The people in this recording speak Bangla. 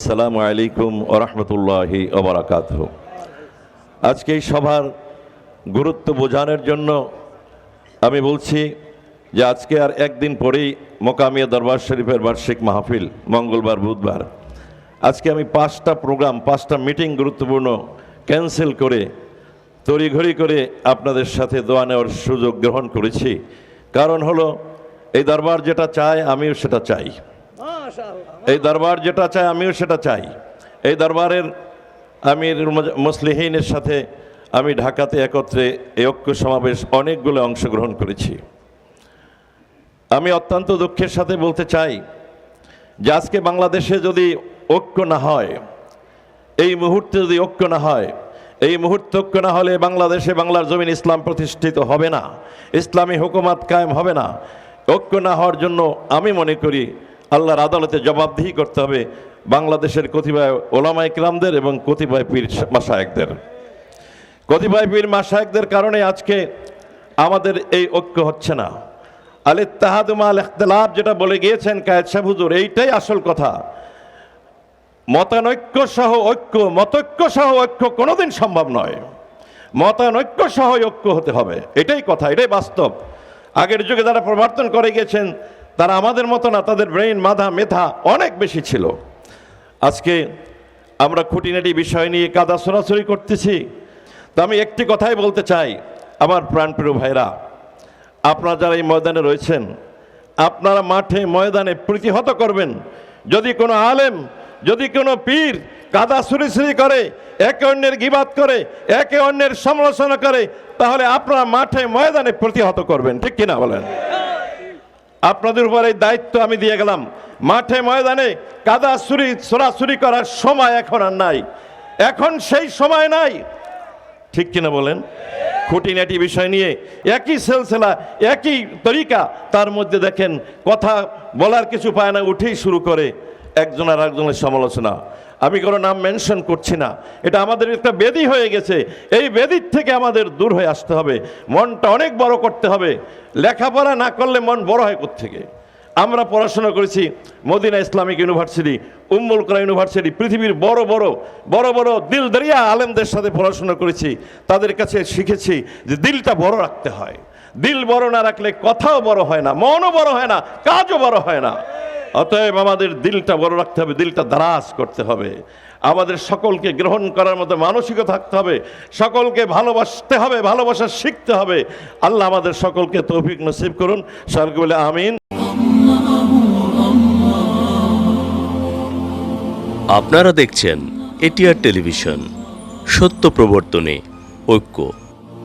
আসসালামু আলাইকুম ওরহমতুল্লাহি ওবরাকাত আজকে এই সভার গুরুত্ব বোঝানোর জন্য আমি বলছি যে আজকে আর একদিন পরেই মোকামিয়া দরবার শরীফের বার্ষিক মাহফিল, মঙ্গলবার, বুধবার। আজকে আমি পাঁচটা প্রোগ্রাম, পাঁচটা মিটিং গুরুত্বপূর্ণ ক্যান্সেল করে, তড়িঘড়ি করে আপনাদের সাথে দোয়া নেওয়ার সুযোগ গ্রহণ করেছি। কারণ হলো, এই দরবার যেটা চায়, আমিও সেটা চাই। এই দরবার যেটা চায় আমিও সেটা চাই। এই দরবারের আমির মুসলিহীনের সাথে আমি ঢাকাতে একত্রে এই ঐক্য সমাবেশ অনেকগুলো অংশগ্রহণ করেছি। আমি অত্যন্ত দুঃখের সাথে বলতে চাই যে আজকে বাংলাদেশে যদি ঐক্য না হয়, এই মুহূর্তে যদি ঐক্য না হয়, এই মুহূর্তে ঐক্য না হলে বাংলাদেশে বাংলার জমিন ইসলাম প্রতিষ্ঠিত হবে না, ইসলামী হুকুমাত কায়েম হবে না। ঐক্য না হওয়ার জন্য আমি মনে করি আল্লাহর আদালতে জবাবদিহি করতে হবে বাংলাদেশের কতিপয় ওলামাই কিরামদের এবং কতিপয় পীর মাসায়কদের কতিপয় পীর মাসায়কদের কারণে আজকে আমাদের এই ঐক্য হচ্ছে না। আল ইত্তাহাদুমা আল ইখতিলাফ যেটা বলে গিয়েছেন কায়েদ সাহেব হুজুর, এইটাই আসল কথা। মতানৈক্য সহ ঐক্য, মতৈক্য সহ ঐক্য কোনোদিন সম্ভব নয়। মতানৈক্য সহ ঐক্য হতে হবে, এটাই কথা, এটাই বাস্তব। আগের যুগে যারা প্রবর্তন করে গেছেন তারা আমাদের মতো না, তাদের ব্রেইন মাথা মেধা অনেক বেশি ছিল। আজকে আমরা খুঁটিনাটি বিষয় নিয়ে কাদা সরাসরি করতেছি। তো আমি একটি কথাই বলতে চাই, আমার প্রাণপ্রিয় ভাইরা, আপনারা যারা এই ময়দানে রয়েছেন, আপনারা মাঠে ময়দানে প্রতিহত করবেন। যদি কোনো আলেম, যদি কোনো পীর কাদা সুরিসুরি করে, একে অন্যের গিবাদ করে, একে অন্যের সমালোচনা করে, তাহলে আপনারা মাঠে ময়দানে প্রতিহত করবেন, ঠিক কিনা বলেন? আপনাদের উপর এই দায়িত্ব আমি দিয়ে গেলাম। মাঠে ময়দানে কাদা সরাসরি করার সময় এখন আর নাই। এখন সেই সময় নাই। ঠিক কিনা বলেন? খুঁটিনাটি বিষয় নিয়ে একই সেলসেলা, একই তরিকা, তার মধ্যে দেখেন, কথা বলার কিছু পায় না, উঠেই শুরু করে। একজন আর একজনের সমালোচনা। আমি কোনো নাম মেনশন করছি না। এটা আমাদের একটা বেদি হয়ে গেছে। এই বেদির থেকে আমাদের দূর হয়ে আসতে হবে। মনটা অনেক বড় করতে হবে। লেখাপড়া না করলে মন বড় হয় থেকে আমরা পড়াশোনা করেছি মদিনা ইসলামিক ইউনিভার্সিটি, উম্মুল কোরআন ইউনিভার্সিটি, পৃথিবীর বড় বড় বড় বড় দিল দরিয়া আলেমদের সাথে পড়াশোনা করেছি। তাদের কাছে শিখেছি যে দিলটা বড় রাখতে হয়। দিল বড় না রাখলে কথাও বড় হয় না, মনও বড় হয় না, কাজও বড় হয় না। অতএব আমাদের দিলটা বড় রাখতে হবে, দিলটা দারাজ করতে হবে। আমাদের সকলকে গ্রহণ করার মতো মানসিকতা থাকতে হবে, সকলকে ভালোবাসতে হবে, ভালোবাসা শিখতে হবে। আল্লাহ আমাদের সকলকে তৌফিক নসিব করুন সকলকে বলে আমিন। আপনারা দেখছেন এটিআর টেলিভিশন, সত্য প্রবর্তনে ঐক্য।